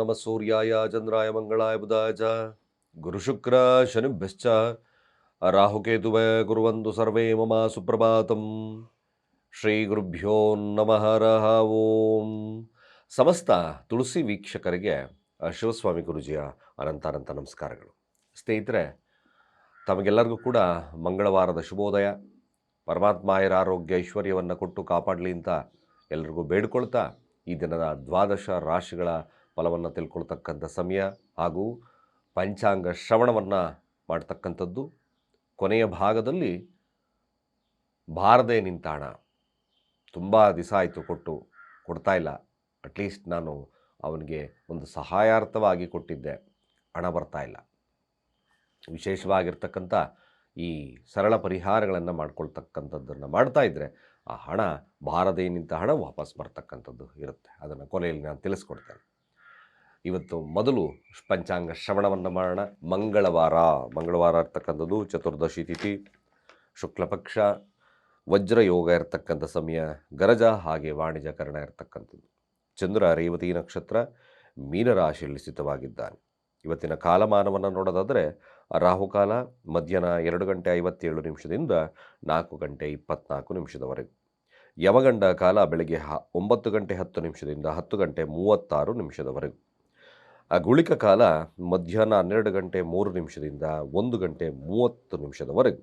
ನಮ ಸೂರ್ಯಾಯ ಚಂದ್ರಾಯ ಮಂಗಳಾಯ ಬುಧಾಯ ಗುರುಶುಕ್ರ ಶನಿಭ್ಯಶ್ಚ ರಾಹುಕೇತುವ ಕುರುವಂತು ಸರ್ವೇ ಮಮ ಸುಪ್ರಭಾತಂ ಶ್ರೀ ಗುರುಭ್ಯೋ ನಮಃ ರಹ ಓಂ ಸಮಸ್ತ ತುಳಸಿ ವೀಕ್ಷಕರಿಗೆ ಶಿವಸ್ವಾಮಿ ಗುರುಜಿಯ ಅನಂತಾನಂತ ಅನಂತ ನಮಸ್ಕಾರಗಳು. ಸ್ನೇಹಿತರೆ, ತಮಗೆಲ್ಲರಿಗೂ ಕೂಡ ಮಂಗಳವಾರದ ಶುಭೋದಯ. ಪರಮಾತ್ಮ ಆಯರ ಆರೋಗ್ಯ, ಐಶ್ವರ್ಯವನ್ನು ಕೊಟ್ಟು ಕಾಪಾಡಲಿ ಅಂತ ಎಲ್ರಿಗೂ ಬೇಡ್ಕೊಳ್ತಾ ಈ ದಿನದ ದ್ವಾದಶ ರಾಶಿಗಳ ಫಲವನ್ನು ತಿಳ್ಕೊಳ್ತಕ್ಕಂಥ ಸಮಯ ಹಾಗೂ ಪಂಚಾಂಗ ಶ್ರವಣವನ್ನು ಮಾಡ್ತಕ್ಕಂಥದ್ದು. ಕೊನೆಯ ಭಾಗದಲ್ಲಿ ಬಾರದೆ ನಿಂತಾಣ. ತುಂಬ ದಿವಸ ಆಯಿತು ಕೊಟ್ಟು ಕೊಡ್ತಾ ಇಲ್ಲ. ಅಟ್ಲೀಸ್ಟ್ ನಾನು ಅವನಿಗೆ ಒಂದು ಸಹಾಯಾರ್ಥವಾಗಿ ಕೊಟ್ಟಿದ್ದೆ. ಹಣ ಬರ್ತಾ ಇಲ್ಲ. ವಿಶೇಷವಾಗಿರ್ತಕ್ಕಂಥ ಈ ಸರಳ ಪರಿಹಾರಗಳನ್ನು ಮಾಡ್ಕೊಳ್ತಕ್ಕಂಥದ್ದನ್ನು ಮಾಡ್ತಾ ಇದ್ದರೆ ಆ ಹಣ ಬಾರದೇ ನಿಂತ ಹಣ ವಾಪಸ್ ಬರ್ತಕ್ಕಂಥದ್ದು ಇರುತ್ತೆ. ಅದನ್ನು ಕೊನೆಯಲ್ಲಿ ನಾನು ತಿಳಿಸ್ಕೊಡ್ತೇನೆ. ಇವತ್ತು ಮೊದಲು ಪಂಚಾಂಗ ಶ್ರವಣವನ್ನು ಮಾಡೋಣ. ಮಂಗಳವಾರ. ಮಂಗಳವಾರ ಇರ್ತಕ್ಕಂಥದ್ದು ಚತುರ್ದಶಿ ತಿಥಿ. ಶುಕ್ಲಪಕ್ಷ ವಜ್ರಯೋಗ ಇರತಕ್ಕಂಥ ಸಮಯ, ಗರಜ ಹಾಗೆ ವಾಣಿಜ್ಯಕರಣ ಇರತಕ್ಕಂಥದ್ದು. ಚಂದ್ರ ರೇವತಿ ನಕ್ಷತ್ರ ಮೀನರಾಶಿಯಲ್ಲಿ ಸ್ಥಿತವಾಗಿದ್ದಾನೆ. ಇವತ್ತಿನ ಕಾಲಮಾನವನ್ನು ನೋಡೋದಾದರೆ ರಾಹುಕಾಲ ಮಧ್ಯಾಹ್ನ ಎರಡು ಗಂಟೆ ಐವತ್ತೇಳು ನಿಮಿಷದಿಂದ ನಾಲ್ಕು ಗಂಟೆ ಇಪ್ಪತ್ನಾಲ್ಕು ನಿಮಿಷದವರೆಗೆ. ಯಮಗಂಡ ಕಾಲ ಬೆಳಗ್ಗೆ ಹ ಒಂಬತ್ತು ಗಂಟೆ ಹತ್ತು ನಿಮಿಷದಿಂದ ಹತ್ತು ಗಂಟೆ ಮೂವತ್ತಾರು ನಿಮಿಷದವರೆಗೂ. ಆ ಗುಳಿಕ ಕಾಲ ಮಧ್ಯಾಹ್ನ ಹನ್ನೆರಡು ಗಂಟೆ ಮೂರು ನಿಮಿಷದಿಂದ ಒಂದು ಗಂಟೆ ಮೂವತ್ತು ನಿಮಿಷದವರೆಗೆ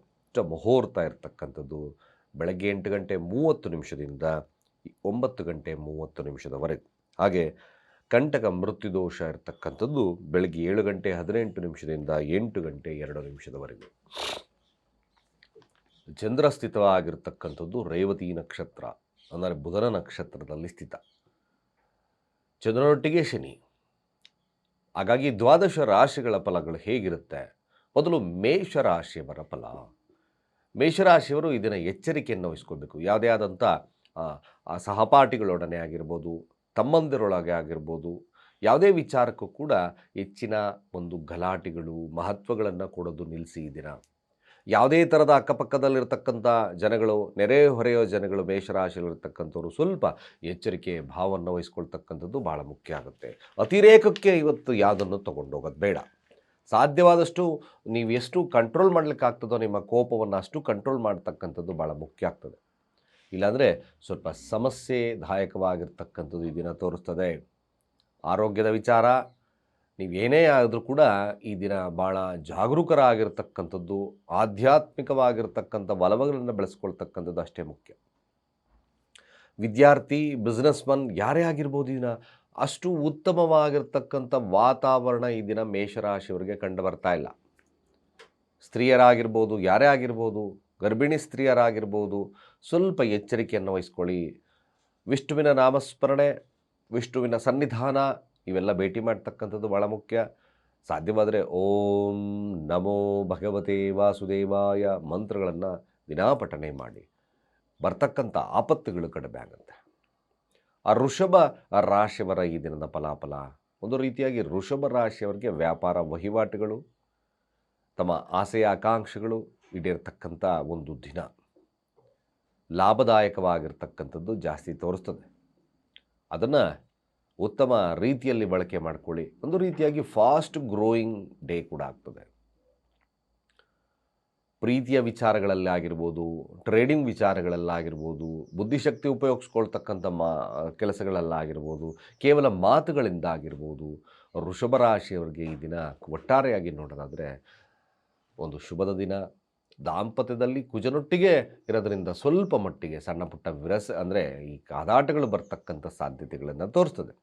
ಮುಹೂರ್ತ ಇರತಕ್ಕಂಥದ್ದು. ಬೆಳಗ್ಗೆ ಎಂಟು ಗಂಟೆ ಮೂವತ್ತು ನಿಮಿಷದಿಂದ ಒಂಬತ್ತು ಗಂಟೆ ಮೂವತ್ತು ನಿಮಿಷದವರೆಗೆ. ಹಾಗೆ ಕಂಟಕ ಮೃತ್ಯುದೋಷ ಇರತಕ್ಕಂಥದ್ದು ಬೆಳಗ್ಗೆ ಏಳು ಗಂಟೆ ಹದಿನೆಂಟು ನಿಮಿಷದಿಂದ ಎಂಟು ಗಂಟೆ ಎರಡು ನಿಮಿಷದವರೆಗೂ. ಚಂದ್ರ ಸ್ಥಿತವಾಗಿರ್ತಕ್ಕಂಥದ್ದು ರೇವತಿ ನಕ್ಷತ್ರ, ಅಂದರೆ ಬುಧನ ನಕ್ಷತ್ರದಲ್ಲಿ ಸ್ಥಿತ. ಚಂದ್ರನೊಟ್ಟಿಗೆ ಶನಿ. ಹಾಗಾಗಿ ದ್ವಾದಶ ರಾಶಿಗಳ ಫಲಗಳು ಹೇಗಿರುತ್ತೆ? ಮೊದಲು ಮೇಷರಾಶಿಯವರ ಫಲ. ಮೇಷರಾಶಿಯವರು ಇದನ್ನ ಎಚ್ಚರಿಕೆಯನ್ನು ವಹಿಸ್ಕೋಬೇಕು ಯಾವುದೇ ಆದಂಥ ಸಹಪಾಠಿಗಳೊಡನೆ ಆಗಿರ್ಬೋದು, ತಮ್ಮಂದಿರೊಳಗೆ ಆಗಿರ್ಬೋದು, ಯಾವುದೇ ವಿಚಾರಕ್ಕೂ ಕೂಡ ಹೆಚ್ಚಿನ ಒಂದು ಗಲಾಟೆಗಳು, ಮಹತ್ವಗಳನ್ನು ಕೊಡೋದು ನಿಲ್ಲಿಸಿ ದಿನ. ಯಾವುದೇ ಥರದ ಅಕ್ಕಪಕ್ಕದಲ್ಲಿರ್ತಕ್ಕಂಥ ಜನಗಳು, ನೆರೆ ಹೊರೆಯೋ ಜನಗಳು, ಮೇಷರಾಶಿಯಲ್ಲಿರ್ತಕ್ಕಂಥವ್ರು ಸ್ವಲ್ಪ ಎಚ್ಚರಿಕೆ, ಭಾವವನ್ನು ವಹಿಸ್ಕೊಳ್ತಕ್ಕಂಥದ್ದು ಭಾಳ ಮುಖ್ಯ ಆಗುತ್ತೆ. ಅತಿರೇಕಕ್ಕೆ ಇವತ್ತು ಯಾವುದನ್ನು ತೊಗೊಂಡೋಗೋದು ಬೇಡ. ಸಾಧ್ಯವಾದಷ್ಟು ನೀವು ಎಷ್ಟು ಕಂಟ್ರೋಲ್ ಮಾಡಲಿಕ್ಕಾಗ್ತದೋ ನಿಮ್ಮ ಕೋಪವನ್ನು ಅಷ್ಟು ಕಂಟ್ರೋಲ್ ಮಾಡ್ತಕ್ಕಂಥದ್ದು ಭಾಳ ಮುಖ್ಯ ಆಗ್ತದೆ. ಇಲ್ಲಾಂದರೆ ಸ್ವಲ್ಪ ಸಮಸ್ಯೆದಾಯಕವಾಗಿರ್ತಕ್ಕಂಥದ್ದು ಈ ದಿನ ತೋರಿಸ್ತದೆ. ಆರೋಗ್ಯದ ವಿಚಾರ ನೀವೇನೇ ಆದರೂ ಕೂಡ ಈ ದಿನ ಭಾಳ ಜಾಗರೂಕರಾಗಿರ್ತಕ್ಕಂಥದ್ದು, ಆಧ್ಯಾತ್ಮಿಕವಾಗಿರ್ತಕ್ಕಂಥ ಬಲವಗಳನ್ನು ಬೆಳೆಸ್ಕೊಳ್ತಕ್ಕಂಥದ್ದು ಅಷ್ಟೇ ಮುಖ್ಯ. ವಿದ್ಯಾರ್ಥಿ ಬಿಸ್ನೆಸ್ಮನ್ ಯಾರೇ ಆಗಿರ್ಬೋದು ದಿನ, ಅಷ್ಟು ಉತ್ತಮವಾಗಿರ್ತಕ್ಕಂಥ ವಾತಾವರಣ ಈ ದಿನ ಮೇಷರಾಶಿಯವರಿಗೆ ಕಂಡು ಬರ್ತಾ ಇಲ್ಲ. ಸ್ತ್ರೀಯರಾಗಿರ್ಬೋದು, ಯಾರೇ ಆಗಿರ್ಬೋದು, ಗರ್ಭಿಣಿ ಸ್ತ್ರೀಯರಾಗಿರ್ಬೋದು, ಸ್ವಲ್ಪ ಎಚ್ಚರಿಕೆಯನ್ನು ವಹಿಸ್ಕೊಳ್ಳಿ. ವಿಷ್ಣುವಿನ ನಾಮಸ್ಮರಣೆ, ವಿಷ್ಣುವಿನ ಸನ್ನಿಧಾನ ಇವೆಲ್ಲ ಭೇಟಿ ಮಾಡ್ತಕ್ಕಂಥದ್ದು ಭಾಳ ಮುಖ್ಯ. ಸಾಧ್ಯವಾದರೆ ಓಂ ನಮೋ ಭಗವತೆ ವಾಸುದೇವಾಯ ಮಂತ್ರಗಳನ್ನು ದಿನಾಪಠನೆ ಮಾಡಿ. ಬರ್ತಕ್ಕಂಥ ಆಪತ್ತುಗಳು ಕಡಿಮೆ ಆಗುತ್ತೆ. ಆ ಋಷಭ ರಾಶಿಯವರ ಈ ದಿನದ ಫಲಾಫಲ, ಒಂದು ರೀತಿಯಾಗಿ ಋಷಭ ರಾಶಿಯವರಿಗೆ ವ್ಯಾಪಾರ ವಹಿವಾಟುಗಳು, ತಮ್ಮ ಆಸೆಯ ಆಕಾಂಕ್ಷೆಗಳು ಈಡೇರ್ತಕ್ಕಂಥ ಒಂದು ದಿನ. ಲಾಭದಾಯಕವಾಗಿರ್ತಕ್ಕಂಥದ್ದು ಜಾಸ್ತಿ ತೋರಿಸ್ತದೆ. ಅದನ್ನು ಉತ್ತಮ ರೀತಿಯಲ್ಲಿ ಬಳಕೆ ಮಾಡಿಕೊಳ್ಳಿ. ಒಂದು ರೀತಿಯಾಗಿ ಫಾಸ್ಟ್ ಗ್ರೋಯಿಂಗ್ ಡೇ ಕೂಡ ಆಗ್ತದೆ. ಪ್ರೀತಿಯ ವಿಚಾರಗಳಲ್ಲಿ ಆಗಿರ್ಬೋದು ಟ್ರೇಡಿಂಗ್ ವಿಚಾರಗಳಲ್ಲಾಗಿರ್ಬೋದು, ಬುದ್ಧಿಶಕ್ತಿ ಉಪಯೋಗಿಸ್ಕೊಳ್ತಕ್ಕಂಥ ಮಾ, ಕೆಲಸಗಳಲ್ಲಾಗಿರ್ಬೋದು, ಕೇವಲ ಮಾತುಗಳಿಂದ ಆಗಿರ್ಬೋದು ರಾಶಿಯವರಿಗೆ ಈ ದಿನ ಒಟ್ಟಾರೆಯಾಗಿ ನೋಡೋದಾದರೆ ಒಂದು ಶುಭದ ದಿನ. ದಾಂಪತ್ಯದಲ್ಲಿ ಕುಜನೊಟ್ಟಿಗೆ ಇರೋದರಿಂದ ಸ್ವಲ್ಪ ಮಟ್ಟಿಗೆ ಸಣ್ಣ ಪುಟ್ಟ ವಿರಸ, ಅಂದರೆ ಈ ಕಾದಾಟಗಳು ಬರ್ತಕ್ಕಂಥ ಸಾಧ್ಯತೆಗಳನ್ನು ತೋರಿಸ್ತದೆ.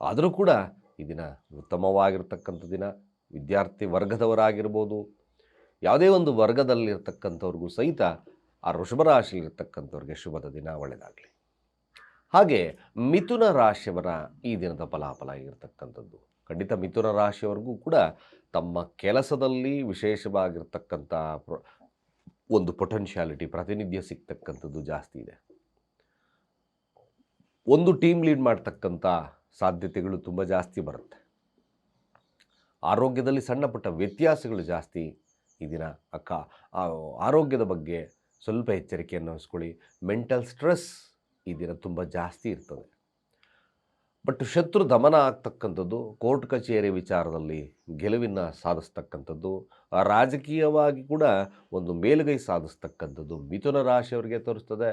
ಆದರೂ ಕೂಡ ಈ ದಿನ ಉತ್ತಮವಾಗಿರ್ತಕ್ಕಂಥ ದಿನ, ವಿದ್ಯಾರ್ಥಿ ವರ್ಗದವರಾಗಿರ್ಬೋದು, ಯಾವುದೇ ಒಂದು ವರ್ಗದಲ್ಲಿರ್ತಕ್ಕಂಥವ್ರಿಗೂ ಸಹಿತ ಆ ವೃಷಭರಾಶಿಯಲ್ಲಿರ್ತಕ್ಕಂಥವ್ರಿಗೆ ಶುಭದ ದಿನ ಒಳ್ಳೆಯದಾಗಲಿ ಹಾಗೆ ಮಿಥುನ ರಾಶಿಯವರ ಈ ದಿನದ ಫಲಾಫಲ ಇರತಕ್ಕಂಥದ್ದು ಖಂಡಿತ ಮಿಥುನ ರಾಶಿಯವರೆಗೂ ಕೂಡ ತಮ್ಮ ಕೆಲಸದಲ್ಲಿ ವಿಶೇಷವಾಗಿರ್ತಕ್ಕಂಥ ಒಂದು ಪೊಟೆನ್ಷಿಯಾಲಿಟಿ, ಪ್ರಾತಿನಿಧ್ಯ ಸಿಗ್ತಕ್ಕಂಥದ್ದು ಜಾಸ್ತಿ ಇದೆ. ಒಂದು ಟೀಮ್ ಲೀಡ್ ಮಾಡ್ತಕ್ಕಂಥ ಸಾಧ್ಯತೆಗಳು ತುಂಬ ಜಾಸ್ತಿ ಬರುತ್ತೆ. ಆರೋಗ್ಯದಲ್ಲಿ ಸಣ್ಣ ಪುಟ್ಟ ವ್ಯತ್ಯಾಸಗಳು ಜಾಸ್ತಿ. ಈ ದಿನ ಅಕ್ಕ ಆರೋಗ್ಯದ ಬಗ್ಗೆ ಸ್ವಲ್ಪ ಎಚ್ಚರಿಕೆಯನ್ನು ವಹಿಸ್ಕೊಳ್ಳಿ. ಮೆಂಟಲ್ ಸ್ಟ್ರೆಸ್ ಈ ದಿನ ತುಂಬ ಜಾಸ್ತಿ ಇರ್ತದೆ. ಬಟ್ ಶತ್ರು ದಮನ ಆಗ್ತಕ್ಕಂಥದ್ದು, ಕೋರ್ಟ್ ಕಚೇರಿ ವಿಚಾರದಲ್ಲಿ ಗೆಲುವಿನ ಸಾಧಿಸ್ತಕ್ಕಂಥದ್ದು ರಾಜಕೀಯವಾಗಿ ಕೂಡ ಒಂದು ಮೇಲುಗೈ ಸಾಧಿಸ್ತಕ್ಕಂಥದ್ದು ಮಿಥುನ ರಾಶಿಯವರಿಗೆ ತೋರಿಸ್ತದೆ.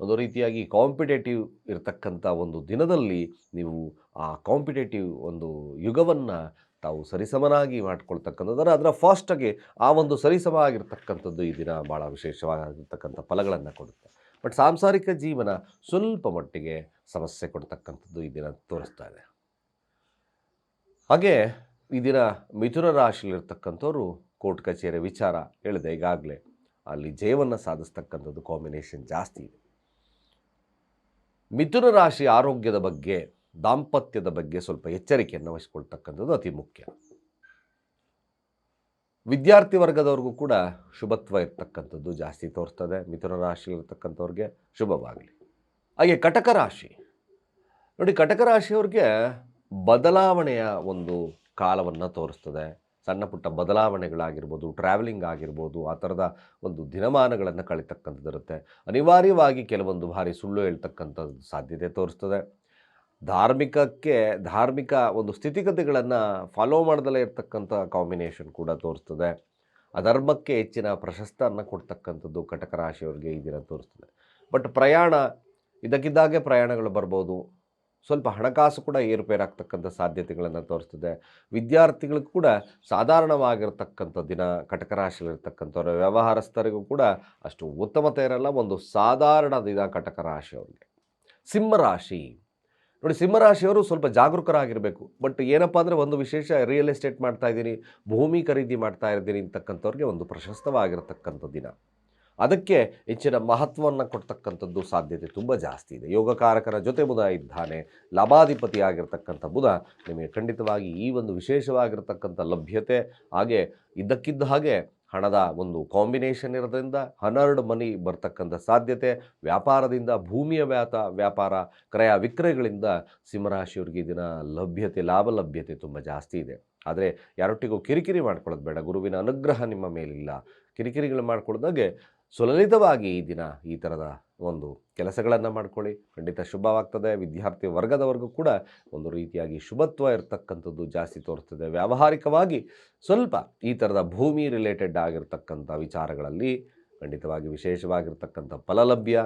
ಒಂದು ರೀತಿಯಾಗಿ ಕಾಂಪಿಟೇಟಿವ್ ಇರತಕ್ಕಂಥ ಒಂದು ದಿನದಲ್ಲಿ ನೀವು ಆ ಕಾಂಪಿಟೇಟಿವ್ ಒಂದು ಯುಗವನ್ನು ತಾವು ಸರಿಸಮನಾಗಿ ಮಾಡ್ಕೊಳ್ತಕ್ಕಂಥದ್ದು ಅದರ ಫಾಸ್ಟಾಗಿ ಆ ಒಂದು ಸರಿಸಮ ಆಗಿರ್ತಕ್ಕಂಥದ್ದು ಈ ದಿನ ಭಾಳ ವಿಶೇಷವಾಗಿರ್ತಕ್ಕಂಥ ಫಲಗಳನ್ನು ಕೊಡುತ್ತೆ. ಬಟ್ ಸಾಂಸಾರಿಕ ಜೀವನ ಸ್ವಲ್ಪ ಮಟ್ಟಿಗೆ ಸಮಸ್ಯೆ ಕೊಡ್ತಕ್ಕಂಥದ್ದು ಈ ದಿನ ತೋರಿಸ್ತಾ ಇದೆ. ಹಾಗೆ ಈ ದಿನ ಮಿಥುನ ರಾಶಿಯಲ್ಲಿರ್ತಕ್ಕಂಥವ್ರು ಕೋರ್ಟ್ ಕಚೇರಿ ವಿಚಾರ ಹೇಳಿದೆ ಈಗಾಗಲೇ. ಅಲ್ಲಿ ಜಯವನ್ನು ಸಾಧಿಸ್ತಕ್ಕಂಥದ್ದು ಕಾಂಬಿನೇಷನ್ ಜಾಸ್ತಿ ಇದೆ. ಮಿಥುನ ರಾಶಿ ಆರೋಗ್ಯದ ಬಗ್ಗೆ, ದಾಂಪತ್ಯದ ಬಗ್ಗೆ ಸ್ವಲ್ಪ ಎಚ್ಚರಿಕೆಯನ್ನು ವಹಿಸ್ಕೊಳ್ತಕ್ಕಂಥದ್ದು ಅತಿ ಮುಖ್ಯ. ವಿದ್ಯಾರ್ಥಿ ವರ್ಗದವ್ರಿಗೂ ಕೂಡ ಶುಭತ್ವ ಇರ್ತಕ್ಕಂಥದ್ದು ಜಾಸ್ತಿ ತೋರಿಸ್ತದೆ. ಮಿಥುನ ರಾಶಿಯಲ್ಲಿರ್ತಕ್ಕಂಥವ್ರಿಗೆ ಶುಭವಾಗಲಿ. ಹಾಗೆ ಕಟಕ ರಾಶಿ. ನೋಡಿ, ಕಟಕ ರಾಶಿಯವ್ರಿಗೆ ಬದಲಾವಣೆಯ ಒಂದು ಕಾಲವನ್ನು ತೋರಿಸ್ತದೆ. ಸಣ್ಣ ಪುಟ್ಟ ಬದಲಾವಣೆಗಳಾಗಿರ್ಬೋದು ಟ್ರಾವೆಲಿಂಗ್ ಆಗಿರ್ಬೋದು, ಆ ಥರದ ಒಂದು ದಿನಮಾನಗಳನ್ನು ಕಳಿತಕ್ಕಂಥದ್ದಿರುತ್ತೆ ಅನಿವಾರ್ಯವಾಗಿ ಕೆಲವೊಂದು ಬಾರಿ ಸುಳ್ಳು ಹೇಳ್ತಕ್ಕಂಥದ್ದು ಸಾಧ್ಯತೆ ತೋರಿಸ್ತದೆ. ಧಾರ್ಮಿಕಕ್ಕೆ, ಧಾರ್ಮಿಕ ಒಂದು ಸ್ಥಿತಿಗತಿಗಳನ್ನು ಫಾಲೋ ಮಾಡ್ದಲೇ ಇರ್ತಕ್ಕಂಥ ಕಾಂಬಿನೇಷನ್ ಕೂಡ ತೋರಿಸ್ತದೆ. ಅಧರ್ಮಕ್ಕೆ ಹೆಚ್ಚಿನ ಪ್ರಶಸ್ತನ್ನು ಕೊಡ್ತಕ್ಕಂಥದ್ದು ಕಟಕ ರಾಶಿಯವರಿಗೆ ಈ ದಿನ ತೋರಿಸ್ತದೆ. ಬಟ್ ಪ್ರಯಾಣ, ಇದಕ್ಕಿದ್ದಾಗೆ ಪ್ರಯಾಣಗಳು ಬರ್ಬೋದು. ಸ್ವಲ್ಪ ಹಣಕಾಸು ಕೂಡ ಏರುಪೇರಾಗ್ತಕ್ಕಂಥ ಸಾಧ್ಯತೆಗಳನ್ನು ತೋರಿಸ್ತದೆ. ವಿದ್ಯಾರ್ಥಿಗಳಿಗೂ ಕೂಡ ಸಾಧಾರಣವಾಗಿರ್ತಕ್ಕಂಥ ದಿನ ಕಟಕ ರಾಶಿಯಲ್ಲಿರ್ತಕ್ಕಂಥವ್ರ ವ್ಯವಹಾರಸ್ಥರಿಗೂ ಕೂಡ ಅಷ್ಟು ಉತ್ತಮತೆ ಇರಲ್ಲ, ಒಂದು ಸಾಧಾರಣ ದಿನ ಕಟಕ ರಾಶಿಯವರಿಗೆ ಸಿಂಹರಾಶಿ. ನೋಡಿ, ಸಿಂಹರಾಶಿಯವರು ಸ್ವಲ್ಪ ಜಾಗರೂಕರಾಗಿರಬೇಕು. ಬಟ್ ಏನಪ್ಪ ಅಂದರೆ ಒಂದು ವಿಶೇಷ ರಿಯಲ್ ಎಸ್ಟೇಟ್ ಮಾಡ್ತಾ ಇದ್ದೀನಿ, ಭೂಮಿ ಖರೀದಿ ಮಾಡ್ತಾ ಇದ್ದೀನಿ ಅಂತಕ್ಕಂಥವ್ರಿಗೆ ಒಂದು ಪ್ರಶಸ್ತವಾಗಿರತಕ್ಕಂಥ ದಿನ. ಅದಕ್ಕೆ ಹೆಚ್ಚಿನ ಮಹತ್ವವನ್ನು ಕೊಡ್ತಕ್ಕಂಥದ್ದು ಸಾಧ್ಯತೆ ತುಂಬ ಜಾಸ್ತಿ ಇದೆ. ಯೋಗಕಾರಕರ ಜೊತೆ ಬುಧ ಇದ್ದಾನೆ ಲಾಭಾಧಿಪತಿ ಆಗಿರ್ತಕ್ಕಂಥ ಬುಧ ನಿಮಗೆ ಖಂಡಿತವಾಗಿ ಈ ಒಂದು ವಿಶೇಷವಾಗಿರ್ತಕ್ಕಂಥ ಲಭ್ಯತೆ, ಹಾಗೆ ಇದ್ದಕ್ಕಿದ್ದ ಹಾಗೆ ಹಣದ ಒಂದು ಕಾಂಬಿನೇಷನ್ ಇರೋದ್ರಿಂದ ಹನ್ನೆರಡು ಮನಿ ಬರ್ತಕ್ಕಂಥ ಸಾಧ್ಯತೆ, ವ್ಯಾಪಾರದಿಂದ ಭೂಮಿಯ ವ್ಯಾತ, ವ್ಯಾಪಾರ, ಕ್ರಯ ವಿಕ್ರಯಗಳಿಂದ ಸಿಂಹರಾಶಿಯವ್ರಿಗೆ ದಿನ ಲಭ್ಯತೆ, ಲಾಭ ಲಭ್ಯತೆ ತುಂಬ ಜಾಸ್ತಿ ಇದೆ. ಆದರೆ ಯಾರೊಟ್ಟಿಗೂ ಕಿರಿಕಿರಿ ಮಾಡ್ಕೊಳ್ಳೋದು ಬೇಡ. ಗುರುವಿನ ಅನುಗ್ರಹ ನಿಮ್ಮ ಮೇಲಿಲ್ಲ. ಕಿರಿಕಿರಿಗಳು ಮಾಡ್ಕೊಳ್ಳೋದಾಗೆ ಸುಲಲಿತವಾಗಿ ಈ ದಿನ ಈ ಥರದ ಒಂದು ಕೆಲಸಗಳನ್ನು ಮಾಡ್ಕೊಳ್ಳಿ. ಖಂಡಿತ ಶುಭವಾಗ್ತದೆ. ವಿದ್ಯಾರ್ಥಿ ವರ್ಗದವರೆಗೂ ಕೂಡ ಒಂದು ರೀತಿಯಾಗಿ ಶುಭತ್ವ ಇರತಕ್ಕಂಥದ್ದು ಜಾಸ್ತಿ ತೋರಿಸ್ತದೆ ವ್ಯಾವಹಾರಿಕವಾಗಿ ಸ್ವಲ್ಪ ಈ ಥರದ ಭೂಮಿ ರಿಲೇಟೆಡ್ ಆಗಿರ್ತಕ್ಕಂಥ ವಿಚಾರಗಳಲ್ಲಿ ಖಂಡಿತವಾಗಿ ವಿಶೇಷವಾಗಿರ್ತಕ್ಕಂಥ ಫಲಲಭ್ಯ.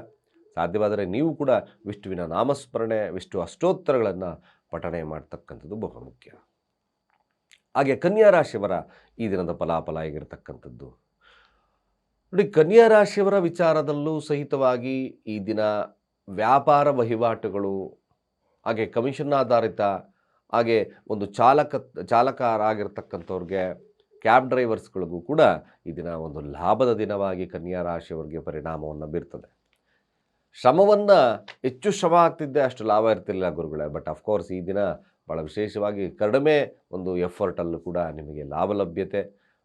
ಸಾಧ್ಯವಾದರೆ ನೀವು ಕೂಡ ವಿಷ್ಣುವಿನ ನಾಮಸ್ಮರಣೆ, ವಿಷ್ಣು ಅಷ್ಟೋತ್ತರಗಳನ್ನು ಪಠಣೆ ಮಾಡ್ತಕ್ಕಂಥದ್ದು ಬಹು ಮುಖ್ಯ ಹಾಗೆ ಕನ್ಯಾ ರಾಶಿಯವರ ಈ ದಿನದ ಫಲಾಫಲ ಆಗಿರ್ತಕ್ಕಂಥದ್ದು ನೋಡಿ, ಕನ್ಯಾ ರಾಶಿಯವರ ವಿಚಾರದಲ್ಲೂ ಸಹಿತವಾಗಿ ಈ ದಿನ ವ್ಯಾಪಾರ ವಹಿವಾಟುಗಳು, ಹಾಗೆ ಕಮಿಷನ್ ಆಧಾರಿತ, ಹಾಗೆ ಒಂದು ಚಾಲಕ, ಚಾಲಕರಾಗಿರ್ತಕ್ಕಂಥವ್ರಿಗೆ ಕ್ಯಾಬ್ ಡ್ರೈವರ್ಸ್ಗಳಿಗೂ ಕೂಡ ಈ ದಿನ ಒಂದು ಲಾಭದ ದಿನವಾಗಿ ಕನ್ಯಾ ರಾಶಿಯವರಿಗೆ ಪರಿಣಾಮವನ್ನು ಬೀರ್ತದೆ. ಶ್ರಮವನ್ನು ಹೆಚ್ಚು ಶ್ರಮ ಆಗ್ತಿದ್ದೆ ಅಷ್ಟು ಲಾಭ ಇರ್ತಿರಲಿಲ್ಲ ಗುರುಗಳೇ ಬಟ್ ಅಫ್ಕೋರ್ಸ್ ಈ ದಿನ ಭಾಳ ವಿಶೇಷವಾಗಿ ಕಡಿಮೆ ಒಂದು ಎಫರ್ಟಲ್ಲೂ ಕೂಡ ನಿಮಗೆ ಲಾಭ ಲಭ್ಯತೆ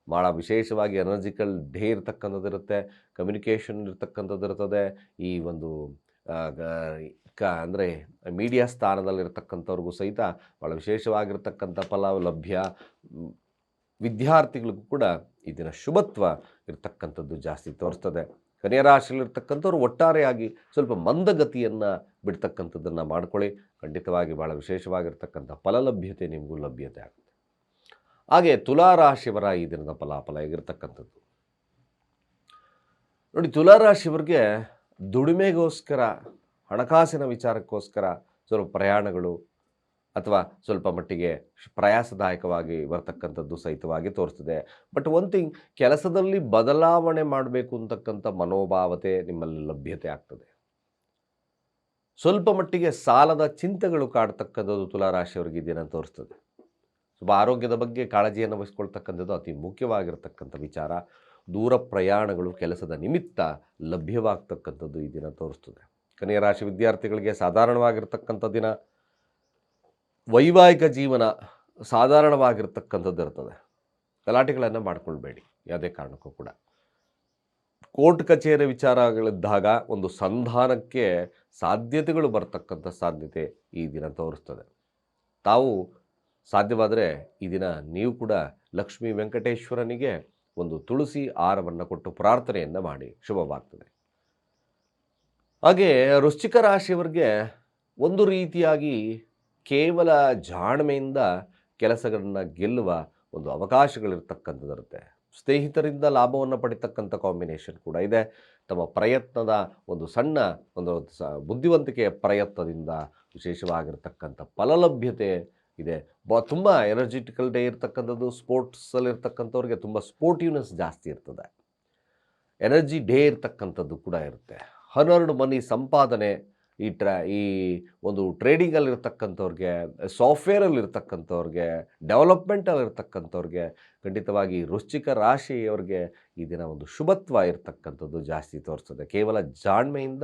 ಭಾಳ ವಿಶೇಷವಾಗಿ ಎನರ್ಜಿಕಲ್ ಡೇ ಇರ್ತಕ್ಕಂಥದ್ದು ಇರುತ್ತೆ ಕಮ್ಯುನಿಕೇಷನ್ ಇರ್ತಕ್ಕಂಥದ್ದು ಇರ್ತದೆ, ಈ ಒಂದು ಕ, ಅಂದರೆ ಮೀಡಿಯಾ ಸ್ಥಾನದಲ್ಲಿರ್ತಕ್ಕಂಥವ್ರಿಗೂ ಸಹಿತ ಭಾಳ ವಿಶೇಷವಾಗಿರ್ತಕ್ಕಂಥ ಫಲ ಲಭ್ಯ ವಿದ್ಯಾರ್ಥಿಗಳಿಗೂ ಕೂಡ ಈ ಶುಭತ್ವ ಇರತಕ್ಕಂಥದ್ದು ಜಾಸ್ತಿ ತೋರಿಸ್ತದೆ. ಕನ್ಯಾ ರಾಶಿಯಲ್ಲಿರ್ತಕ್ಕಂಥವ್ರು ಒಟ್ಟಾರೆಯಾಗಿ ಸ್ವಲ್ಪ ಮಂದಗತಿಯನ್ನು ಬಿಡ್ತಕ್ಕಂಥದ್ದನ್ನು ಮಾಡ್ಕೊಳ್ಳಿ. ಖಂಡಿತವಾಗಿ ಭಾಳ ವಿಶೇಷವಾಗಿರ್ತಕ್ಕಂಥ ಫಲಲಭ್ಯತೆ ನಿಮಗೂ ಲಭ್ಯತೆ ಆಗುತ್ತೆ. ಹಾಗೆ ತುಲಾರಾಶಿಯವರ ಈ ದಿನದ ಫಲಾಫಲ ಆಗಿರ್ತಕ್ಕಂಥದ್ದು ನೋಡಿ, ತುಲಾರಾಶಿಯವರಿಗೆ ದುಡಿಮೆಗೋಸ್ಕರ, ಹಣಕಾಸಿನ ವಿಚಾರಕ್ಕೋಸ್ಕರ ಸ್ವಲ್ಪ ಪ್ರಯಾಣಗಳು ಅಥವಾ ಸ್ವಲ್ಪ ಮಟ್ಟಿಗೆ ಪ್ರಯಾಸದಾಯಕವಾಗಿ ಬರ್ತಕ್ಕಂಥದ್ದು ಸಹಿತವಾಗಿ ತೋರಿಸ್ತದೆ. ಬಟ್ ಒನ್ ಥಿಂಗ್, ಕೆಲಸದಲ್ಲಿ ಬದಲಾವಣೆ ಮಾಡಬೇಕು ಅಂತಕ್ಕಂಥ ಮನೋಭಾವತೆ ನಿಮ್ಮಲ್ಲಿ ಲಭ್ಯತೆ ಆಗ್ತದೆ. ಸ್ವಲ್ಪ ಮಟ್ಟಿಗೆ ಸಾಲದ ಚಿಂತೆಗಳು ಕಾಡ್ತಕ್ಕಂಥದ್ದು ತುಲಾರಾಶಿಯವರಿಗೆ ಇದೆಯನ್ನು ತೋರಿಸ್ತದೆ. ಸ್ವಲ್ಪ ಆರೋಗ್ಯದ ಬಗ್ಗೆ ಕಾಳಜಿಯನ್ನು ವಹಿಸ್ಕೊಳ್ತಕ್ಕಂಥದ್ದು ಅತಿ ಮುಖ್ಯವಾಗಿರ್ತಕ್ಕಂಥ ವಿಚಾರ. ದೂರ ಪ್ರಯಾಣಗಳು ಕೆಲಸದ ನಿಮಿತ್ತ ಲಭ್ಯವಾಗ್ತಕ್ಕಂಥದ್ದು ಈ ದಿನ ತೋರಿಸ್ತದೆ. ಕನ್ಯಾ ರಾಶಿ ವಿದ್ಯಾರ್ಥಿಗಳಿಗೆ ಸಾಧಾರಣವಾಗಿರ್ತಕ್ಕಂಥ ದಿನ. ವೈವಾಹಿಕ ಜೀವನ ಸಾಧಾರಣವಾಗಿರ್ತಕ್ಕಂಥದ್ದು ಇರ್ತದೆ. ಗಲಾಟೆಗಳನ್ನು ಮಾಡಿಕೊಳ್ಬೇಡಿ. ಯಾವುದೇ ಕಾರಣಕ್ಕೂ ಕೂಡ. ಕೋರ್ಟ್ ಕಚೇರಿ ವಿಚಾರಗಳಿದ್ದಾಗ ಒಂದು ಸಂಧಾನಕ್ಕೆ ಸಾಧ್ಯತೆಗಳು ಬರ್ತಕ್ಕಂಥ ಸಾಧ್ಯತೆ ಈ ದಿನ ತೋರಿಸ್ತದೆ. ತಾವು ಸಾಧ್ಯವಾದರೆ ಈ ದಿನ ನೀವು ಕೂಡ ಲಕ್ಷ್ಮೀ ವೆಂಕಟೇಶ್ವರನಿಗೆ ಒಂದು ತುಳಸಿ ಆರವನ್ನು ಕೊಟ್ಟು ಪ್ರಾರ್ಥನೆಯನ್ನು ಮಾಡಿ. ಶುಭವಾಗ್ತದೆ. ಹಾಗೆ ವೃಶ್ಚಿಕ ರಾಶಿಯವರಿಗೆ ಒಂದು ರೀತಿಯಾಗಿ ಕೇವಲ ಜಾಣ್ಮೆಯಿಂದ ಕೆಲಸಗಳನ್ನು ಗೆಲ್ಲುವ ಒಂದು ಅವಕಾಶಗಳಿರ್ತಕ್ಕಂಥದ್ದಿರುತ್ತೆ. ಸ್ನೇಹಿತರಿಂದ ಲಾಭವನ್ನು ಪಡಿತಕ್ಕಂಥ ಕಾಂಬಿನೇಷನ್ ಕೂಡ ಇದೆ. ತಮ್ಮ ಪ್ರಯತ್ನದ ಒಂದು ಸಣ್ಣ ಒಂದು ಸ ಬುದ್ಧಿವಂತಿಕೆಯ ಪ್ರಯತ್ನದಿಂದ ವಿಶೇಷವಾಗಿರ್ತಕ್ಕಂಥ ಫಲಲಭ್ಯತೆ ಇದೆ. ಬ ತುಂಬ ಎನರ್ಜಿಟಿಕಲ್ ಡೇ ಇರ್ತಕ್ಕಂಥದ್ದು ಸ್ಪೋರ್ಟ್ಸಲ್ಲಿರ್ತಕ್ಕಂಥವ್ರಿಗೆ ತುಂಬ ಸ್ಪೋರ್ಟಿವ್ನೆಸ್ ಜಾಸ್ತಿ ಇರ್ತದೆ. ಎನರ್ಜಿ ಡೇ ಇರ್ತಕ್ಕಂಥದ್ದು ಕೂಡ ಇರುತ್ತೆ. ಹನ್ನೆರಡು ಮನಿ ಸಂಪಾದನೆ ಈ ಟ್ರ, ಈ ಒಂದು ಟ್ರೇಡಿಂಗಲ್ಲಿರ್ತಕ್ಕಂಥವ್ರಿಗೆ, ಸಾಫ್ಟ್ವೇರಲ್ಲಿರ್ತಕ್ಕಂಥವ್ರಿಗೆ, ಡೆವಲಪ್ಮೆಂಟಲ್ಲಿರ್ತಕ್ಕಂಥವ್ರಿಗೆ ಖಂಡಿತವಾಗಿ ರುಚಿಕ ರಾಶಿಯವ್ರಿಗೆ ಈ ದಿನ ಒಂದು ಶುಭತ್ವ ಇರತಕ್ಕಂಥದ್ದು ಜಾಸ್ತಿ ತೋರಿಸ್ತದೆ. ಕೇವಲ ಜಾಣ್ಮೆಯಿಂದ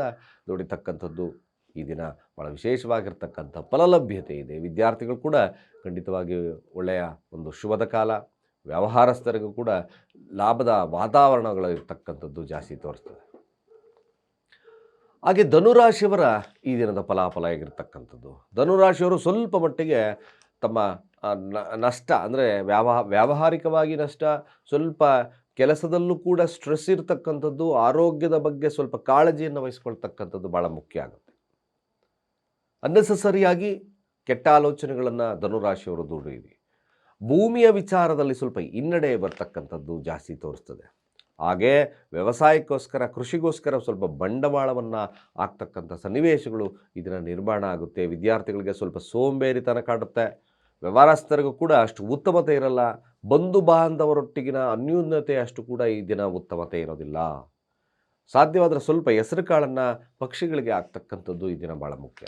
ದುಡಿತಕ್ಕಂಥದ್ದು ಈ ದಿನ ಭಾಳ ವಿಶೇಷವಾಗಿರ್ತಕ್ಕಂಥ ಫಲಲಭ್ಯತೆ ಇದೆ. ವಿದ್ಯಾರ್ಥಿಗಳು ಕೂಡ ಖಂಡಿತವಾಗಿ ಒಳ್ಳೆಯ ಒಂದು ಶುಭದ ಕಾಲ, ವ್ಯವಹಾರಸ್ಥರಿಗೂ ಕೂಡ ಲಾಭದ ವಾತಾವರಣಗಳು ಇರ್ತಕ್ಕಂಥದ್ದು ಜಾಸ್ತಿ ತೋರಿಸ್ತದೆ. ಹಾಗೆ ಧನುರಾಶಿಯವರ ಈ ದಿನದ ಫಲಾಫಲ ಆಗಿರ್ತಕ್ಕಂಥದ್ದು ಧನುರಾಶಿಯವರು ಸ್ವಲ್ಪ ಮಟ್ಟಿಗೆ ತಮ್ಮ ನಷ್ಟ ಅಂದರೆ ವ್ಯಾವಹ, ವ್ಯಾವಹಾರಿಕವಾಗಿ ನಷ್ಟ, ಸ್ವಲ್ಪ ಕೆಲಸದಲ್ಲೂ ಕೂಡ ಸ್ಟ್ರೆಸ್ ಇರತಕ್ಕಂಥದ್ದು, ಆರೋಗ್ಯದ ಬಗ್ಗೆ ಸ್ವಲ್ಪ ಕಾಳಜಿಯನ್ನು ವಹಿಸ್ಕೊಳ್ತಕ್ಕಂಥದ್ದು ಭಾಳ ಮುಖ್ಯ ಆಗುತ್ತೆ. ಅನ್ನೆಸಸರಿಯಾಗಿ ಕೆಟ್ಟ ಆಲೋಚನೆಗಳನ್ನು ಧನುರಾಶಿಯವರು ದೂಡಿರಿ ಭೂಮಿಯ ವಿಚಾರದಲ್ಲಿ ಸ್ವಲ್ಪ ಹಿನ್ನಡೆ ಬರ್ತಕ್ಕಂಥದ್ದು ಜಾಸ್ತಿ ತೋರಿಸ್ತದೆ. ಹಾಗೆ ವ್ಯವಸಾಯಕ್ಕೋಸ್ಕರ, ಕೃಷಿಗೋಸ್ಕರ ಸ್ವಲ್ಪ ಬಂಡವಾಳವನ್ನು ಆಗ್ತಕ್ಕಂಥ ಸನ್ನಿವೇಶಗಳು ಇದರ ನಿರ್ಮಾಣ ಆಗುತ್ತೆ. ವಿದ್ಯಾರ್ಥಿಗಳಿಗೆ ಸ್ವಲ್ಪ ಸೋಂಬೇರಿತನ ಕಾಡುತ್ತೆ. ವ್ಯವಹಾರಸ್ಥರಿಗೂ ಕೂಡ ಅಷ್ಟು ಉತ್ತಮತೆ ಇರಲ್ಲ. ಬಂಧು ಬಾಂಧವರೊಟ್ಟಿಗಿನ ಅನ್ಯೂನ್ಯತೆ ಅಷ್ಟು ಕೂಡ ಈ ದಿನ ಉತ್ತಮತೆ ಇರೋದಿಲ್ಲ. ಸಾಧ್ಯವಾದರೆ ಸ್ವಲ್ಪ ಹೆಸರು ಕಾಳನ್ನು ಪಕ್ಷಿಗಳಿಗೆ ಆಗ್ತಕ್ಕಂಥದ್ದು ಈ ದಿನ ಭಾಳ ಮುಖ್ಯ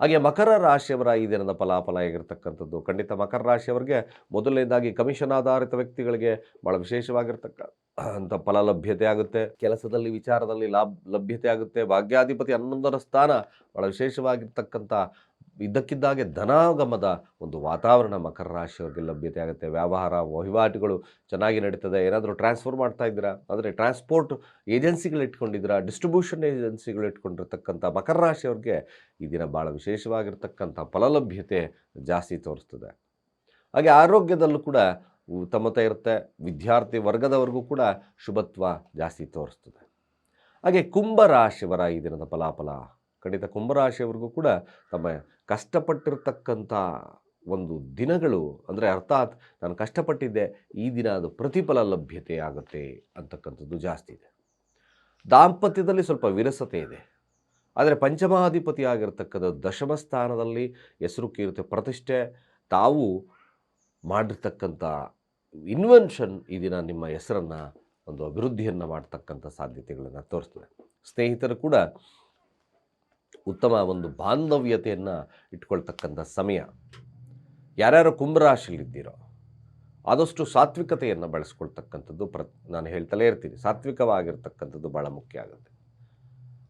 ಹಾಗೆ ಮಕರ ರಾಶಿಯವರ ಈ ದಿನದ ಫಲಾಫಲ ಆಗಿರ್ತಕ್ಕಂಥದ್ದು ಖಂಡಿತ ಮಕರ ರಾಶಿಯವರಿಗೆ ಮೊದಲನೇದಾಗಿ ಕಮಿಷನ್ ಆಧಾರಿತ ವ್ಯಕ್ತಿಗಳಿಗೆ ಭಾಳ ವಿಶೇಷವಾಗಿರ್ತಕ್ಕ ಅಂತ ಫಲ ಲಭ್ಯತೆ ಆಗುತ್ತೆ, ಕೆಲಸದಲ್ಲಿ, ವಿಚಾರದಲ್ಲಿ ಲಾಭ, ಲಭ್ಯತೆ ಆಗುತ್ತೆ. ಭಾಗ್ಯಾಧಿಪತಿ ಹನ್ನೊಂದರ ಸ್ಥಾನ ಭಾಳ ವಿಶೇಷವಾಗಿರ್ತಕ್ಕಂಥ ಇದ್ದಕ್ಕಿದ್ದಾಗೆ ಧನಾಗಮದ ಒಂದು ವಾತಾವರಣ ಮಕರ ರಾಶಿಯವರಿಗೆ ಲಭ್ಯತೆ ಆಗುತ್ತೆ. ವ್ಯವಹಾರ, ವಹಿವಾಟುಗಳು ಚೆನ್ನಾಗಿ ನಡೀತದೆ. ಏನಾದರೂ ಟ್ರಾನ್ಸ್ಫರ್ ಮಾಡ್ತಾ ಇದ್ದೀರಾ? ಅಂದರೆ ಟ್ರಾನ್ಸ್ಪೋರ್ಟ್ ಏಜೆನ್ಸಿಗಳು ಇಟ್ಕೊಂಡಿದ್ದೀರಾ? ಡಿಸ್ಟ್ರಿಬ್ಯೂಷನ್ ಏಜೆನ್ಸಿಗಳು ಇಟ್ಕೊಂಡಿರ್ತಕ್ಕಂಥ ಮಕರ ರಾಶಿಯವ್ರಿಗೆ ಈ ದಿನ ಭಾಳ ವಿಶೇಷವಾಗಿರ್ತಕ್ಕಂಥ ಫಲಲಭ್ಯತೆ ಜಾಸ್ತಿ ತೋರಿಸ್ತದೆ. ಹಾಗೆ ಆರೋಗ್ಯದಲ್ಲೂ ಕೂಡ ಉತ್ತಮತೆ ಇರುತ್ತೆ. ವಿದ್ಯಾರ್ಥಿ ವರ್ಗದವರೆಗೂ ಕೂಡ ಶುಭತ್ವ ಜಾಸ್ತಿ ತೋರಿಸ್ತದೆ. ಹಾಗೆ ಕುಂಭರಾಶಿಯವರ ಈ ದಿನದ ಫಲಾಫಲ, ಖಂಡಿತ ಕುಂಭರಾಶಿಯವರೆಗೂ ಕೂಡ ತಮ್ಮ ಕಷ್ಟಪಟ್ಟಿರ್ತಕ್ಕಂಥ ಒಂದು ದಿನಗಳು, ಅಂದರೆ ಅರ್ಥಾತ್ ನಾನು ಕಷ್ಟಪಟ್ಟಿದ್ದೆ, ಈ ದಿನ ಅದು ಪ್ರತಿಫಲ ಲಭ್ಯತೆ ಆಗುತ್ತೆ ಅಂತಕ್ಕಂಥದ್ದು ಜಾಸ್ತಿ ಇದೆ. ದಾಂಪತ್ಯದಲ್ಲಿ ಸ್ವಲ್ಪ ವಿರಸತೆ ಇದೆ. ಆದರೆ ಪಂಚಮಾಧಿಪತಿ ಆಗಿರ್ತಕ್ಕಂಥ ದಶಮ ಸ್ಥಾನದಲ್ಲಿ ಹೆಸರು ಕೀರ್ತಿ ಪ್ರತಿಷ್ಠೆ ತಾವು ಮಾಡಿರ್ತಕ್ಕಂಥ ಇನ್ವೆನ್ಷನ್ ಈ ದಿನ ನಿಮ್ಮ ಹೆಸರನ್ನು ಒಂದು ಅಭಿವೃದ್ಧಿಯನ್ನು ಮಾಡ್ತಕ್ಕಂಥ ಸಾಧ್ಯತೆಗಳನ್ನು ತೋರಿಸ್ತದೆ. ಸ್ನೇಹಿತರು ಕೂಡ ಉತ್ತಮ ಒಂದು ಬಾಂಧವ್ಯತೆಯನ್ನು ಇಟ್ಕೊಳ್ತಕ್ಕಂಥ ಸಮಯ. ಯಾರ್ಯಾರು ಕುಂಭರಾಶಿಲಿದ್ದೀರೋ ಆದಷ್ಟು ಸಾತ್ವಿಕತೆಯನ್ನು ಬಳಸ್ಕೊಳ್ತಕ್ಕಂಥದ್ದು ಪ್ರ ನಾನು ಹೇಳ್ತಲೇ ಇರ್ತೀನಿ, ಸಾತ್ವಿಕವಾಗಿರ್ತಕ್ಕಂಥದ್ದು ಭಾಳ ಮುಖ್ಯ ಆಗುತ್ತೆ.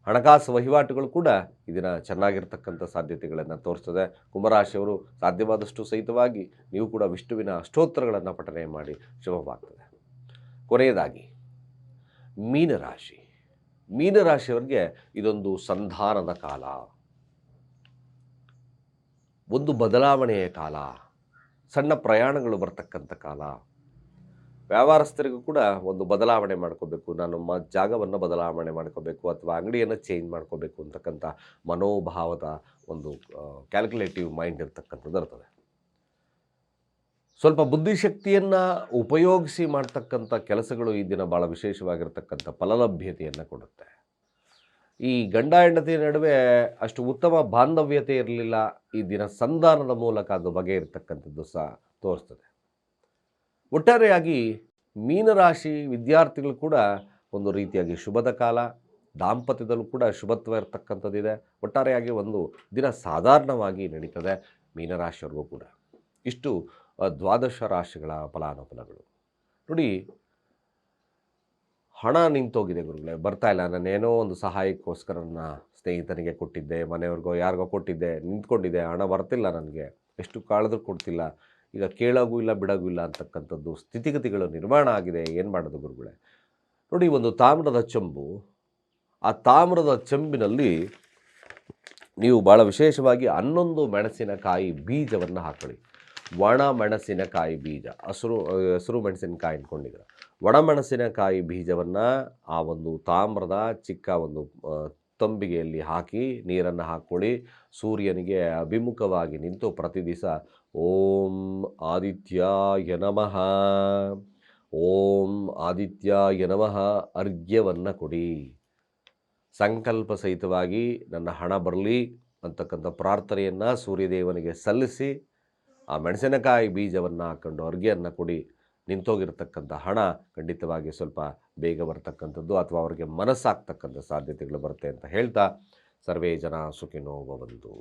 ಹಣಕಾಸು ವಹಿವಾಟುಗಳು ಕೂಡ ಇದನ್ನು ಚೆನ್ನಾಗಿರ್ತಕ್ಕಂಥ ಸಾಧ್ಯತೆಗಳನ್ನು ತೋರಿಸ್ತದೆ. ಕುಂಭರಾಶಿಯವರು ಸಾಧ್ಯವಾದಷ್ಟು ಸಹಿತವಾಗಿ ನೀವು ಕೂಡ ವಿಷ್ಣುವಿನ ಅಷ್ಟೋತ್ತರಗಳನ್ನು ಪಠನೆ ಮಾಡಿ ಶುಭವಾಗ್ತದೆ. ಕೊನೆಯದಾಗಿ, ಮೀನರಾಶಿ. ಮೀನರಾಶಿಯವರಿಗೆ ಇದೊಂದು ಸಂಧಾನದ ಕಾಲ. ಒಂದು ಬದಲಾವಣೆಯ ಕಾಲ. ಸಣ್ಣ ಪ್ರಯಾಣಗಳು ಬರ್ತಕ್ಕಂಥ ಕಾಲ. ವ್ಯಾಪಾರಸ್ಥರಿಗೂ ಕೂಡ ಒಂದು ಬದಲಾವಣೆ ಮಾಡ್ಕೋಬೇಕು. ನಾನು ಮ, ಜಾಗವನ್ನು ಬದಲಾವಣೆ ಮಾಡ್ಕೋಬೇಕು ಅಥವಾ ಅಂಗಡಿಯನ್ನು ಚೇಂಜ್ ಮಾಡ್ಕೋಬೇಕು ಅಂತಕ್ಕಂಥ ಮನೋಭಾವದ ಒಂದು ಕ್ಯಾಲ್ಕುಲೇಟಿವ್ ಮೈಂಡ್ ಇರ್ತಕ್ಕಂಥದ್ದು ಇರ್ತದೆ. ಸ್ವಲ್ಪ ಬುದ್ಧಿಶಕ್ತಿಯನ್ನು ಉಪಯೋಗಿಸಿ ಮಾಡ್ತಕ್ಕಂಥ ಕೆಲಸಗಳು ಈ ದಿನ ಭಾಳ ವಿಶೇಷವಾಗಿರ್ತಕ್ಕಂಥ ಫಲಲಭ್ಯತೆಯನ್ನು ಕೊಡುತ್ತೆ. ಈ ಗಂಡ ಹೆಂಡತಿ ನಡುವೆ ಅಷ್ಟು ಉತ್ತಮ ಬಾಂಧವ್ಯತೆ ಇರಲಿಲ್ಲ. ಈ ದಿನ ಸಂಧಾನದ ಮೂಲಕ ಅದು ಬಗೆಯಿರ್ತಕ್ಕಂಥದ್ದು ಸಹ ತೋರಿಸ್ತದೆ. ಒಟ್ಟಾರೆಯಾಗಿ ಮೀನರಾಶಿ ವಿದ್ಯಾರ್ಥಿಗಳು ಕೂಡ ಒಂದು ರೀತಿಯಾಗಿ ಶುಭದ ಕಾಲ, ದಾಂಪತ್ಯದಲ್ಲೂ ಕೂಡ ಶುಭತ್ವ ಇರತಕ್ಕಂಥದ್ದಿದೆ. ಒಟ್ಟಾರೆಯಾಗಿ ಒಂದು ದಿನ ಸಾಧಾರಣವಾಗಿ ನಡೀತದೆ ಮೀನರಾಶಿಯವ್ರಿಗೂ ಕೂಡ. ಇಷ್ಟು ದ್ವಾದಶ ರಾಶಿಗಳ ಫಲಾನುಫಲಗಳು ನೋಡಿ, ಹಣ ನಿಂತೋಗಿದೆ ಗುರುಗಳೇ, ಬರ್ತಾ ಇಲ್ಲ. ನಾನೇನೋ ಒಂದು ಸಹಾಯಕ್ಕೋಸ್ಕರ ನನ್ನ ಸ್ನೇಹಿತನಿಗೆ ಕೊಟ್ಟಿದ್ದೆ, ಮನೆಯವ್ರಿಗೋ, ಯಾರಿಗೋ ಕೊಟ್ಟಿದ್ದೆ, ನಿಂತ್ಕೊಂಡಿದ್ದೆ, ಹಣ ಬರ್ತಿಲ್ಲ ನನಗೆ. ಎಷ್ಟು ಕಾಳಿದ್ರು ಕೊಡ್ತಿಲ್ಲ. ಈಗ ಕೇಳೋಗೂ ಇಲ್ಲ, ಬಿಡೋಗೂ ಇಲ್ಲ ಅಂತಕ್ಕಂಥದ್ದು ಸ್ಥಿತಿಗತಿಗಳು ನಿರ್ಮಾಣ ಆಗಿದೆ. ಏನು ಮಾಡೋದು ಗುರುಗಳೇ? ನೋಡಿ ಒಂದು ತಾಮ್ರದ ಚೆಂಬು, ಆ ತಾಮ್ರದ ಚೆಂಬಿನಲ್ಲಿ ನೀವು ಭಾಳ ವಿಶೇಷವಾಗಿ ಹನ್ನೊಂದು ಮೆಣಸಿನಕಾಯಿ ಬೀಜವನ್ನು ಹಾಕೊಳ್ಳಿ. ಒಣ ಮೆಣಸಿನಕಾಯಿ ಬೀಜ, ಹಸಿರು ಹಸಿರು ಮೆಣಸಿನಕಾಯಿ ಅಂದ್ಕೊಂಡಿದ್ರೆ ಒಣ ಮೆಣಸಿನಕಾಯಿ ಬೀಜವನ್ನು ಆ ಒಂದು ತಾಮ್ರದ ಚಿಕ್ಕ ಒಂದು ತಂಬಿಗೆಯಲ್ಲಿ ಹಾಕಿ ನೀರನ್ನು ಹಾಕ್ಕೊಳ್ಳಿ. ಸೂರ್ಯನಿಗೆ ಅಭಿಮುಖವಾಗಿ ನಿಂತು ಪ್ರತಿ ದಿವಸ ಓಂ ಆದಿತ್ಯಾಯ ನಮಃ. ಓಂ ಆದಿತ್ಯಾಯ ನಮಃ. ಅರ್ಘ್ಯವನ್ನು ಕೊಡಿ. ಸಂಕಲ್ಪ ಸಹಿತವಾಗಿ ನನ್ನ ಹಣ ಬರಲಿ ಅಂತಕ್ಕಂಥ ಪ್ರಾರ್ಥನೆಯನ್ನು ಸೂರ್ಯದೇವನಿಗೆ ಸಲ್ಲಿಸಿ ಆ ಮೆಣಸಿನಕಾಯಿ ಬೀಜವನ್ನು ಹಾಕ್ಕೊಂಡು ಅರ್ಘ್ಯನ್ನು ಕೊಡಿ. ನಿಂತೋಗಿರ್ತಕ್ಕಂಥ ಹಣ ಖಂಡಿತವಾಗಿ ಸ್ವಲ್ಪ ಬೇಗ ಬರ್ತಕ್ಕಂಥದ್ದು ಅಥವಾ ಅವರಿಗೆ ಮನಸ್ಸಾಗ್ತಕ್ಕಂಥ ಸಾಧ್ಯತೆಗಳು ಬರುತ್ತೆ ಅಂತ ಹೇಳ್ತಾ ಸರ್ವೇ ಜನ ಸುಖಿನೋ ಭವಂತು.